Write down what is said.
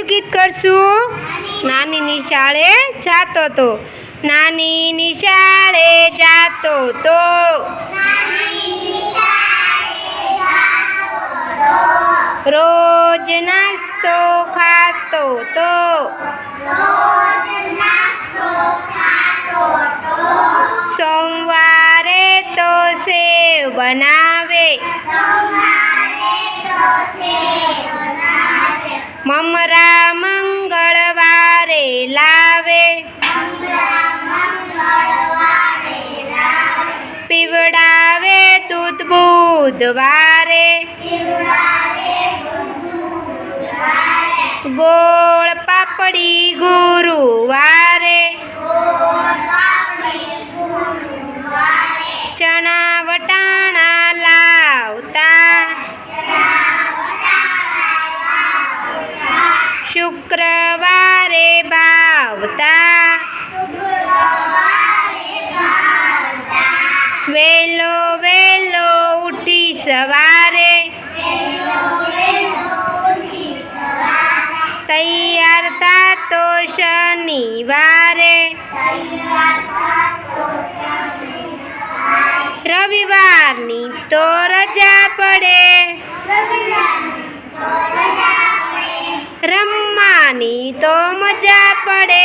કયું ગીત કરશું. નાની નિશાળે જાતો તો. નાની નિશાળે જાતો તો. રોજ નાસ્તો ખાતો તો. સોમવારે તો સેવ બનાવે. મમરા મંગળવારે લાવે. પીવડાવે દૂધ બુધવારે. ગોળ પાપડી ગુરુવારે. શુક્રવારે ભાવતા. વેલો વેલો ઉઠી સવારે. તૈયાર થાતો શનિવારે. રવિવારની તો રજા પડે. રમવાની તો મજા પડે.